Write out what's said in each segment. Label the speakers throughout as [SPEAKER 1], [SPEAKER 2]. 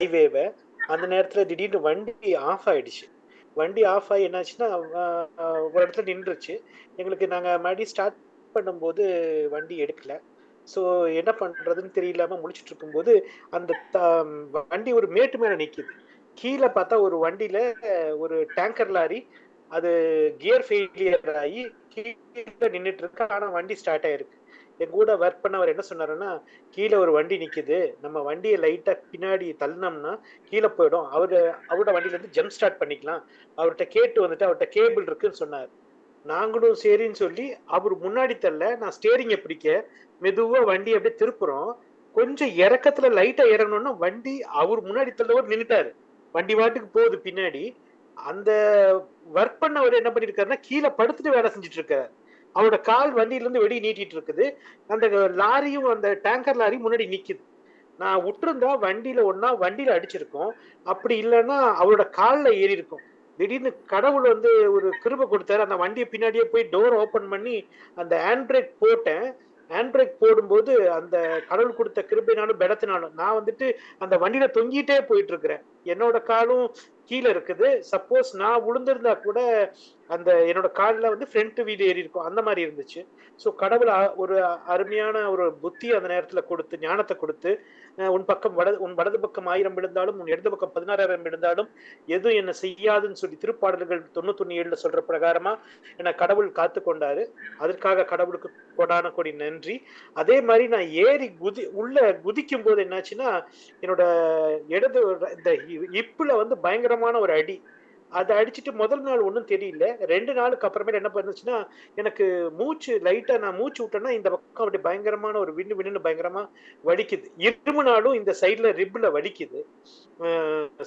[SPEAKER 1] ஹைவேவை அந்த நேரத்தில் திடீர்னு வண்டி ஆஃப் ஆயிடுச்சு. வண்டி ஆஃப் ஆகி என்னாச்சுன்னா ஒரு இடத்துல நின்றுச்சு. எங்களுக்கு நாங்கள் மறுபடியும் ஸ்டார்ட் பண்ணும்போது வண்டி எடுக்கல. ஸோ என்ன பண்ணுறதுன்னு தெரியலாம முழிச்சிட்டு இருக்கும்போது அந்த த- வண்டி ஒரு மேட்டு மேலே நிற்கிது கீழே பார்த்தா ஒரு வண்டியில் ஒரு டேங்கர் லாரி அது கியர் ஃபெயிலியர் ஆகி கீழே நின்றுட்டு இருக்கு. ஆனால் வண்டி ஸ்டார்ட் ஆயிருக்கு. என் கூட ஒர்க் பண்ணவர் என்ன சொன்னாருன்னா கீழே ஒரு வண்டி நிற்குது நம்ம வண்டியை லைட்டாக பின்னாடி தள்ளினோம்னா கீழே போயிடும். அவர் அவரோட வண்டியிலேருந்து ஜம்ப் ஸ்டார்ட் பண்ணிக்கலாம். அவர்கிட்ட கேட்டு வந்துட்டு அவர்கிட்ட கேபிள் இருக்குன்னு சொன்னார். நாங்களும் சரின்னு சொல்லி அவர் முன்னாடி தள்ள நான் ஸ்டேரிங்கை பிடிக்க மெதுவாக வண்டி அப்படியே திருப்புறோம். கொஞ்சம் இறக்கத்துல லைட்டா இறங்கணும்னா வண்டி அவர் முன்னாடி தள்ளவர் நின்றுட்டாரு வண்டி வாட்டுக்கு போகுது பின்னாடி. அந்த ஒர்க் பண்ணவர் என்ன பண்ணிருக்காருன்னா கீழே படுத்துட்டு வேலை செஞ்சுட்டு இருக்காரு. அவரோட கால் வண்டியிலேருந்து வெளியே நீட்டிட்டு இருக்குது அந்த லாரியும் அந்த டேங்கர் லாரி முன்னாடி நிற்குது நான் விட்டுருந்தா வண்டியில ஒன்னா வண்டியில அடிச்சிருக்கோம். அப்படி இல்லைன்னா அவரோட காலில் ஏறி இருக்கும் திடீர்னு கடவுள் வந்து ஒரு கிருபை கொடுத்தாரு. அந்த வண்டியை பின்னாடியே போய் டோர் ஓப்பன் பண்ணி அந்த ஹேண்ட் பிரேக் போட்டேன். ஹேண்ட் பிரேக் போடும்போது அந்த கடவுள் கொடுத்த கிருபைனாலும் பெடத்தினாலும் நான் வந்துட்டு அந்த வண்டியில தொங்கிட்டே போயிட்டு இருக்கிறேன் என்னோட காலும் கீழே இருக்குது. சப்போஸ் நான் விழுந்திருந்தா கூட அந்த என்னோட காலில் வந்து ஃப்ரண்ட் வீடு ஏறி இருக்கும். அந்த மாதிரி இருந்துச்சு. ஸோ கடவுள் ஒரு அருமையான ஒரு புத்தி அந்த நேரத்தில் கொடுத்து ஞானத்தை கொடுத்து உன் பக்கம் வட உன் வடது பக்கம் ஆயிரம் விழுந்தாலும் உன் இடது பக்கம் பதினாறாயிரம் விழுந்தாலும் எதுவும் என்ன செய்யாதுன்னு சொல்லி திருப்பாடல்கள் தொண்ணூத்தொன்னு ஏழுல சொல்ற பிரகாரமா என்னை கடவுள் காத்து கொண்டாரு. அதற்காக கடவுளுக்கு கொடான கொடி நன்றி. அதே மாதிரி நான் ஏறி குதி உள்ள குதிக்கும் போது என்னாச்சுன்னா என்னோட இடது இந்த இப்புல வந்து பயங்கரமான ஒரு அடி. அதை அடிச்சுட்டு முதல் நாள் ஒன்றும் தெரியல. ரெண்டு நாளுக்கு அப்புறமேல என்ன பண்ணுச்சுன்னா எனக்கு மூச்சு லைட்டா நான் மூச்சு விட்டேன்னா இந்த பக்கம் அப்படி பயங்கரமான ஒரு விண்ணு விண்ணுன்னு பயங்கரமா வலிக்குது. இருமுனாலும் இந்த சைடில் ரிப்ல வலிக்குது.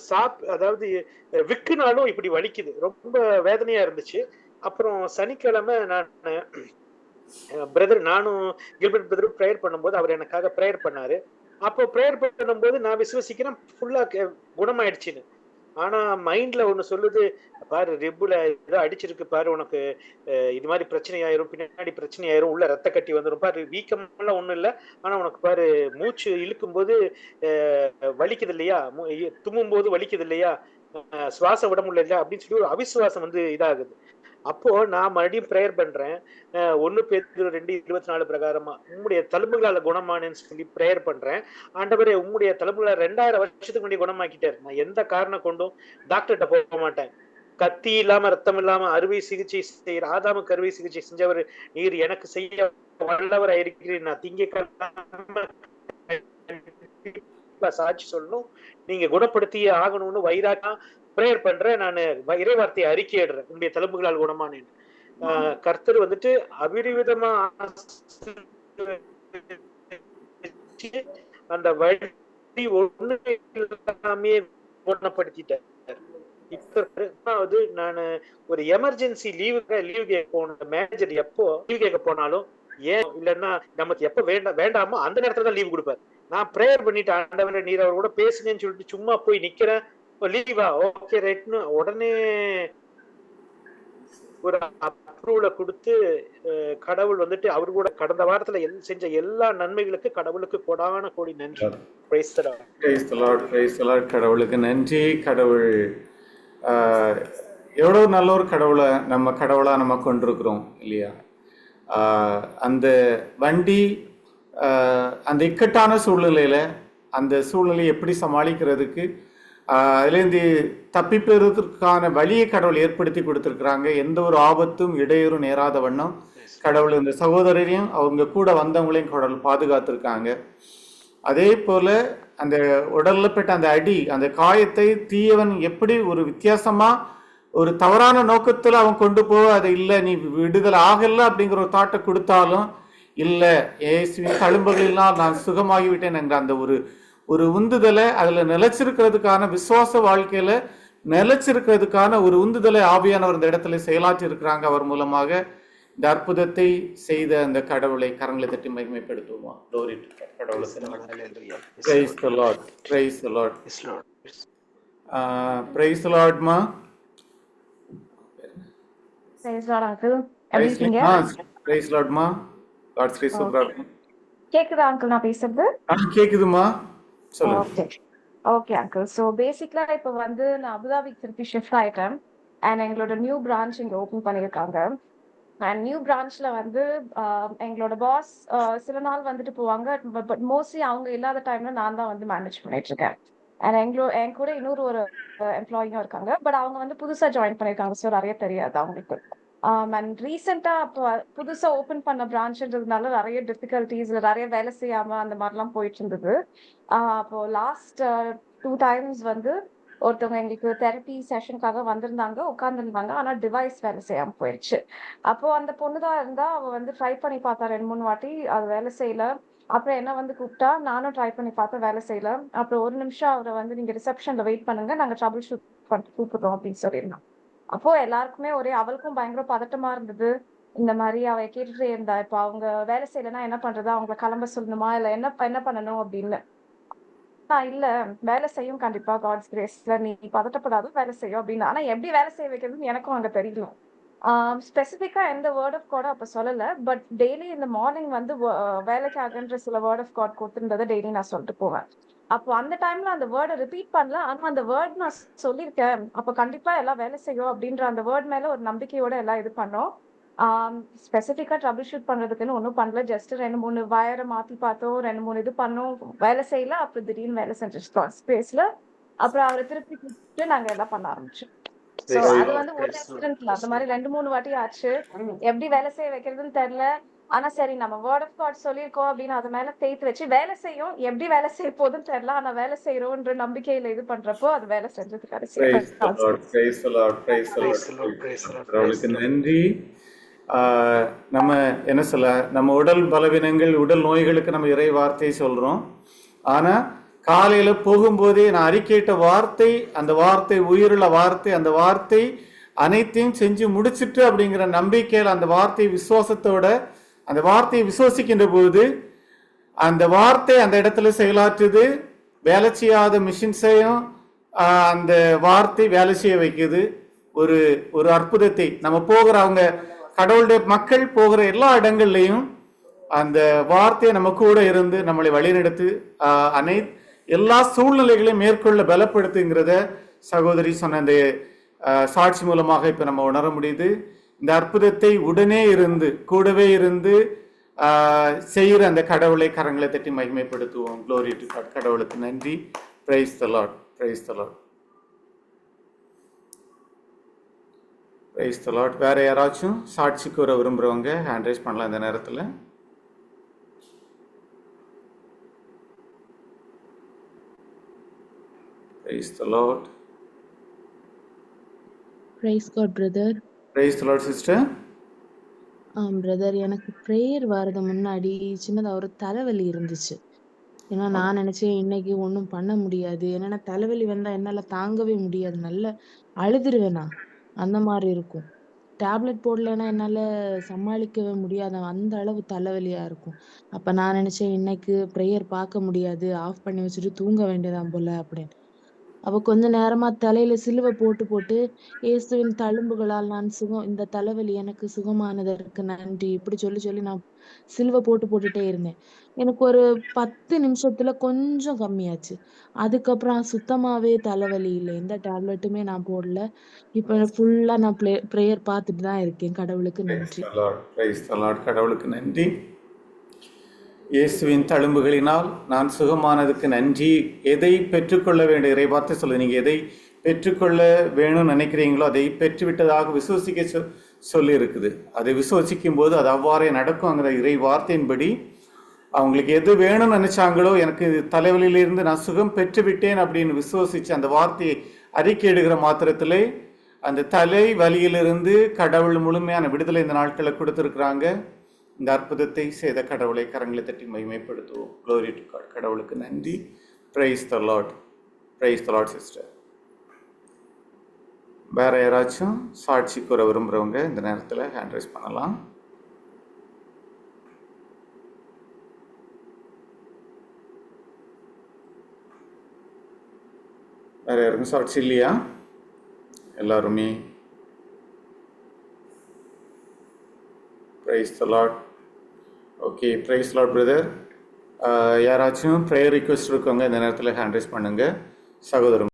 [SPEAKER 1] சாப் அதாவது அஹ் விக்குனாலும் இப்படி வலிக்குது. ரொம்ப வேதனையா இருந்துச்சு. அப்புறம் சனிக்கிழமை நான் பிரதர் நானும் கில்பர்ட் பிரதரும் ப்ரேயர் பண்ணும்போது அவர் எனக்காக ப்ரேயர் பண்ணாரு. அப்போ ப்ரேயர் பண்ணும்போது நான் விசுவசிக்கிறேன் ஃபுல்லா குணமாயிடுச்சுன்னு. ஆனா மைண்ட்ல ஒண்ணு சொல்லுது பாரு ரிப்புல ஏதோ அடிச்சிருக்கு பாரு உனக்கு இது மாதிரி பிரச்சனை ஆயிரும் பின்னாடி பிரச்சனை ஆயிரும் உள்ள ரத்த கட்டி வந்துரும். பாரு வீக்கம் எல்லாம் ஒண்ணும் இல்ல. ஆனா உனக்கு பாரு மூச்சு இழுக்கும் போது வலிக்குது இல்லையா? தும்மும் போது வலிக்குது இல்லையா? சுவாச சுவாசம் விட முடியல இல்லையா? அப்படின்னு சொல்லி ஒரு அவிசுவாசம் வந்து இதாகுது. அப்போ நான் மறுபடியும் ப்ரேயர் பண்றேன். ஒன்னு ஒண்ணு பேர் ரெண்டு இருபத்தி நாலு பிரகாரமா உம்முடைய தழும்புகளால குணமானேன்னு சொல்லி ப்ரேயர் பண்றேன். ஆண்டவரே உம்முடைய தழும்புகளை ரெண்டாயிரம் வருஷத்துக்கு முன்னாடி குணமாக்கிட்டாரு. நான் எந்த காரணம் கொண்டும் டாக்டர்கிட்ட போக மாட்டேன். கத்தி இல்லாம ரத்தம் இல்லாம அறுவை சிகிச்சை செய்யற ஆதாமுக்கு அறுவை சிகிச்சை செஞ்சவர் நீர் எனக்கு செய்ய வல்லவர் இருக்கிறீர். நான் திங்க சாட்சி சொல்லணும். நீங்க குணப்படுத்தியே ஆகணும்னு வைராக்கா ப்ரேயர் பண்றேன் நான் இறைவார்த்தையை அறிக்கையிடுறேன் உன்னுடைய தழும்புகளால் குணமானேன் கர்த்தர் வந்துட்டு அபிரிவிதமா அந்த வழி ஒண்ணு இல்லாமே குணப்படுத்திட்டார். இப்ப நான் ஒரு எமர்ஜென்சி லீவு லீவு கேட்க போன மேனேஜர் எப்போ லீவ் கேட்க போனாலும் ஏன் இல்லைன்னா நமக்கு எப்ப வேண்டாம் வேண்டாமோ அந்த நேரத்துல தான் லீவ் கொடுப்பாரு. நான் ப்ரேயர் பண்ணிட்டு ஆண்டவரை நீர் அவர் கூட பேசுங்கன்னு சொல்லிட்டு சும்மா போய் நிக்கிறேன் லீவா ஓகே ரைட்னு உடனே ஒரு அப்ரூவலை கொடுத்து கடவுள் வந்துட்டு அவர் கூட கடந்த வாரத்துல செஞ்ச எல்லா நன்மைகளுக்கு கடவுளுக்கு கொடான கோடி நன்றி.
[SPEAKER 2] கடவுளுக்கு நன்றி. கடவுள் எவ்வளோ நல்ல ஒரு கடவுளை நம்ம கடவுளாக நம்ம கொண்டிருக்கிறோம் இல்லையா? அந்த வண்டி அந்த இக்கட்டான சூழ்நிலையில் அந்த சூழ்நிலையை எப்படி சமாளிக்கிறதுக்கு அதுலேருந்து தப்பிப்பெறுவதற்கான வழியை கடவுள் ஏற்படுத்தி கொடுத்துருக்குறாங்க. எந்த ஒரு ஆபத்தும் இடையூறும் நேராத வண்ணம் கடவுள் இந்த சகோதரரையும் அவங்க கூட வந்தவங்களையும் கடவுள் பாதுகாத்திருக்காங்க. அதே போல் அந்த உடலில் பெற்ற அந்த அடி அந்த காயத்தை தீயவன் எப்படி ஒரு வித்தியாசமாக ஒரு தவறான நோக்கத்தில் அவன் கொண்டு போக அது இல்லை நீ விடுதலை ஆகல அப்படிங்கிற ஒரு தாட்டை கொடுத்தாலும் இல்லை ஏசுவின் தழும்புகளெல்லாம் நான் சுகமாகிவிட்டேன் என்கிற அந்த ஒரு ஒரு உந்துதலை அதுல நிலைச்சிருக்கிறதுக்கான விசுவாச வாழ்க்கையில நிலைச்சிருக்கிறதுக்கான ஒரு உந்துதலை ஆவியானவர் இந்த இடத்துல செயலாற்றி இருக்கிறாங்க அவர் மூலமாக இந்த அற்புதத்தை செய்த அந்த கடவுளை கரங்களை தட்டி மகிமைப்படுத்துவோமா Glory to God. கடவுளுக்கு நன்றி.
[SPEAKER 1] Hallelujah. Yes,
[SPEAKER 2] Praise the Lord. Praise the Lord.
[SPEAKER 1] Yes, Lord.
[SPEAKER 2] Praise the Lord, ma.
[SPEAKER 3] Praise Lord, uncle. எப்படி
[SPEAKER 2] Praise
[SPEAKER 3] இருக்கீங்க
[SPEAKER 2] praise Lord, ma. God's grace சூப்பரா இருக்கும்
[SPEAKER 3] கேக்குதா அங்கிள் நான் பேசுறது
[SPEAKER 2] ஆ கேக்குதுமா
[SPEAKER 3] ஓகே ஓகே அங்கிள் ஸோ பேசிக்கலா இப்போ வந்து நான் அபுதாபிக்கு திருப்பி ஷிஃப்ட் ஆயிட்டேன். அண்ட் எங்களோட நியூ பிரான்ச் இங்க ஓப்பன் பண்ணியிருக்காங்க. அண்ட் நியூ பிரான்ச்ல வந்து எங்களோட பாஸ் சில நாள் வந்துட்டு போவாங்க. பட் மோஸ்ட்லி அவங்க இல்லாத டைம்ல நான் தான் வந்து மேனேஜ் பண்ணிட்டு இருக்கேன். அண்ட் எங்களோ என் கூட இன்னொரு ஒரு எம்ப்ளாயியும் இருக்காங்க. பட் அவங்க வந்து புதுசா ஜாயின் பண்ணியிருக்காங்க. ஸோ நிறைய தெரியாது அவங்களுக்கு. அண்ட் ரீசெண்டா இப்போ புதுசா ஓபன் பண்ண பிரான்ச்ன்றதுனால நிறைய டிஃபிகல்டிஸ் நிறைய வேலை செய்யாம அந்த மாதிரிலாம் போயிட்டு இருந்தது. அப்போ லாஸ்ட் டூ டைம்ஸ் வந்து ஒருத்தவங்க எங்களுக்கு தெரப்பி செஷனுக்காக வந்திருந்தாங்க உட்காந்துருந்தாங்க ஆனா டிவைஸ் வேலை செய்யாம போயிடுச்சு அப்போ அந்த பொண்ணு தான் இருந்தா அவ வந்து ட்ரை பண்ணி பார்த்தா ரெண்டு மூணு வாட்டி அது வேலை செய்யல. அப்புறம் என்ன வந்து கூப்பிட்டா நானும் ட்ரை பண்ணி பார்த்தேன் வேலை செய்யல. அப்புறம் ஒரு நிமிஷம் அவரை வந்து நீங்க ரிசப்ஷன்ல வெயிட் பண்ணுங்க நாங்க ட்ரபிள் ஷூட் பண்ணிட்டு கூப்பிடுறோம் அப்படின்னு சொல்லியிருந்தோம் அப்போ எல்லாருக்குமே ஒரே அவளுக்கும் பயங்கர பதட்டமா இருந்தது. இந்த மாதிரி அவ கேட்டுட்டே இருந்தா. இப்போ அவங்க வேலை செய்யலைன்னா என்ன பண்றது? அவங்கள கிளம்ப சொல்லணுமா? இல்ல என்ன என்ன பண்ணணும் அப்படின்னு. ஆஹ் இல்ல. வேலை செய்யும் கண்டிப்பா. காட்ஸ் கிரேஸ்ல நீ பதட்டப்படாத வேலை செய்யும் அப்படின்னு. ஆனா எப்படி வேலை செய்ய வைக்கிறதுன்னு எனக்கும் அங்க தெரியணும் ஸ்பெசிஃபிக்கா எந்த வேர்ட் ஆஃப் காட் அப்ப சொல்லல. பட் டெய்லி இந்த மார்னிங் வந்து வேலைக்கு ஆஹ் வேலைக்காகன்ற சில வேர்ட் ஆஃப் காட் கொடுத்துருந்ததை டெய்லி நான் சொல்லிட்டு போவேன். அப்போ அந்த டைம்ல அந்த வேர்டை ரிப்பீட் பண்ணல. ஆனா அந்த வேர்ட் நான் சொல்லியிருக்கேன். அப்ப கண்டிப்பா எல்லாம் வேலை செய்யும் அப்படின்ற அந்த வேர்ட் மேல ஒரு நம்பிக்கையோட எல்லாம் இது பண்ணோம். ஸ்பெசிஃபிக்கா ட்ரபிள் ஷூட் பண்றதுக்குன்னு ஒன்றும் பண்ணல. ஜஸ்ட் ரெண்டு மூணு வயரை மாத்தி பார்த்தோம். ரெண்டு மூணு இது பண்ணோம். வேலை செய்யல. அப்புறம் திடீர்னு வேலை செஞ்சிருக்கோம் ஸ்பேஸ்ல அப்புறம் அவரை திருப்பி கூப்பிட்டு நாங்க எல்லாம் பண்ண ஆரம்பிச்சோம். அது வந்து ஒரு. இன்சிடென்ட்ல அந்த மாதிரி ரெண்டு மூணு வாட்டி ஆச்சு. எப்படி வேலை செய்ய வைக்கிறதுன்னு தெரியல. ஆனா சரி நம்ம வேர்ட் ஆஃப் காட் சொல்லியிருக்கோம் அப்படின்னு அது மேல தேய்த்து வச்சு வேலை செய்யும். எப்படி வேலை செய்ய போகுதுன்னு தெரியல. ஆனா வேலை செய்யறோன்ற நம்பிக்கையில இது பண்றப்போ அது வேலை செஞ்சது
[SPEAKER 2] Praise the
[SPEAKER 3] கடைசி.
[SPEAKER 2] Lord, praise the Lord, praise the
[SPEAKER 1] Praise the
[SPEAKER 2] Lord.
[SPEAKER 1] Lord, praise the Lord, praise
[SPEAKER 2] கடவுளுக்கு
[SPEAKER 1] the Lord.
[SPEAKER 2] நன்றி. ஆஹ் நம்ம என்ன சொல்ல நம்ம உடல் பலவீனங்கள் உடல் நோய்களுக்கு நம்ம இறை வார்த்தையை சொல்றோம். ஆனா காலையில போகும்போதே நான் அறிக்கையிட்ட வார்த்தை அந்த வார்த்தை உயிருள்ள வார்த்தை அந்த வார்த்தை அனைத்தையும் செஞ்சு முடிச்சிட்டு அப்படிங்கிற நம்பிக்கையில் அந்த வார்த்தை விசுவாசத்தோட அந்த வார்த்தையை விசுவசிக்கின்ற போது அந்த வார்த்தை அந்த இடத்துல செயலாற்றுது வேலை செய்யாத மிஷின்ஸையும் அந்த வார்த்தை வேலை செய்ய வைக்குது. ஒரு ஒரு அற்புதத்தை. நம்ம போகிற அவங்க கடவுளுடைய மக்கள் போகிற எல்லா இடங்கள்லையும் அந்த வார்த்தையை நம்ம கூட இருந்து நம்மளை வழிநடத்து அனை எல்லா சூழ்நிலைகளையும் மேற்கொள்ள பலப்படுத்துங்கிறத சகோதரி சொன்ன அந்த சாட்சி மூலமாக இப்போ நம்ம உணர முடியுது. இந்த அற்புதத்தை உடனே இருந்து கூடவே இருந்து செய்கிற அந்த கடவுளை கரங்களை தட்டி மகிமைப்படுத்துவோம். க்ளோரி டு காட் கடவுளுக்கு நன்றி. Praise the Lord praise the Lord praise the Lord வேற யாராச்சும் சாட்சி கூற விரும்புறவங்க ஹேண்ட் ரைஸ் பண்ணலாம் இந்த நேரத்தில். Praise the Lord
[SPEAKER 4] praise God brother
[SPEAKER 2] praise Lord sister
[SPEAKER 4] ஆம் பிரதர் எனக்கு ப்ரேயர் வரது முன்னாடி சின்னதா ஒரு தலைவலி இருந்துச்சு. ஏன்னா நான் நினைச்சேன் இன்னைக்கு ஒன்றும் பண்ண முடியாது. ஏன்னா தலைவலி வந்தா என்னால தாங்கவே முடியாது. நல்ல அழுதுருவேன் நான். அந்த மாதிரி இருக்கும். டேப்லெட் போடலைன்னா என்னால சமாளிக்கவே முடியாத. அந்த அளவு தலைவலியா இருக்கும். அப்ப நான் நினைச்சேன் இன்னைக்கு ப்ரேயர் பார்க்க முடியாது. ஆஃப் பண்ணி வச்சுட்டு தூங்க வேண்டியதான் போல அப்படின்னு. அவ கொஞ்ச நேரமா தலையில சிலுவை போட்டு போட்டு இயேசுவின் தழும்புகளால் நான் சுகம் இந்த தலைவலி எனக்கு சுகமானதற்கு நன்றி. இப்படி சொல்லி சொல்லி நான் சிலுவை போட்டு போட்டுட்டே இருந்தேன். எனக்கு ஒரு பத்து நிமிஷத்துல கொஞ்சம் கம்மியாச்சு. அதுக்கப்புறம் சுத்தமாவே தலைவலி இல்லை. எந்த டேப்லெட்டுமே நான் போடல. இப்ப ஃபுல்லா நான் ப்ரேயர் பார்த்துட்டு தான் இருக்கேன். கடவுளுக்கு நன்றி.
[SPEAKER 2] கடவுளுக்கு நன்றி. இயேசுவின் தழும்புகளினால் நான் சுகமானதுக்கு நன்றி. எதை பெற்றுக்கொள்ள வேண்டிய இறை வார்த்தை சொல்லுது. நீங்கள் எதை பெற்றுக்கொள்ள வேணும்னு நினைக்கிறீங்களோ அதை பெற்றுவிட்டதாக விசுவசிக்க சொ சொல்லியிருக்குது. அதை விசுவசிக்கும் போது அது அவ்வாறே நடக்குங்கிற இறை வார்த்தையின்படி அவங்களுக்கு எது வேணும்னு நினைச்சாங்களோ எனக்கு தலைவலியிலிருந்து நான் சுகம் பெற்றுவிட்டேன் அப்படின்னு விசுவசிச்சு அந்த வார்த்தையை அறிக்கையிடுகிற மாத்திரத்திலே அந்த தலை வலியிலிருந்து கடவுள் முழுமையான விடுதலை இந்த நாட்களில் கொடுத்துருக்குறாங்க. இந்த அற்புதத்தை செய்த கடவுளை கரங்களை தட்டி மகிமைப்படுத்துவோம். க்ளோரி டு காட் கடவுளுக்கு நன்றி. Praise the Lord praise the Lord sister வேற யாராச்சும் சாட்சி கூற விரும்புகிறவங்க இந்த நேரத்தில் ஹேண்ட் ரைஸ் பண்ணலாம். வேறு யாருக்கும் சாட்சி இல்லையா? எல்லாருமே praise the Lord okay praise Lord brother யாராச்சும் ப்ரேயர் ரிக்வெஸ்ட் இருக்கவங்க இந்த நேரத்தில் ஹேண்ட் ரைஸ் பண்ணுங்கள் சகோதரம்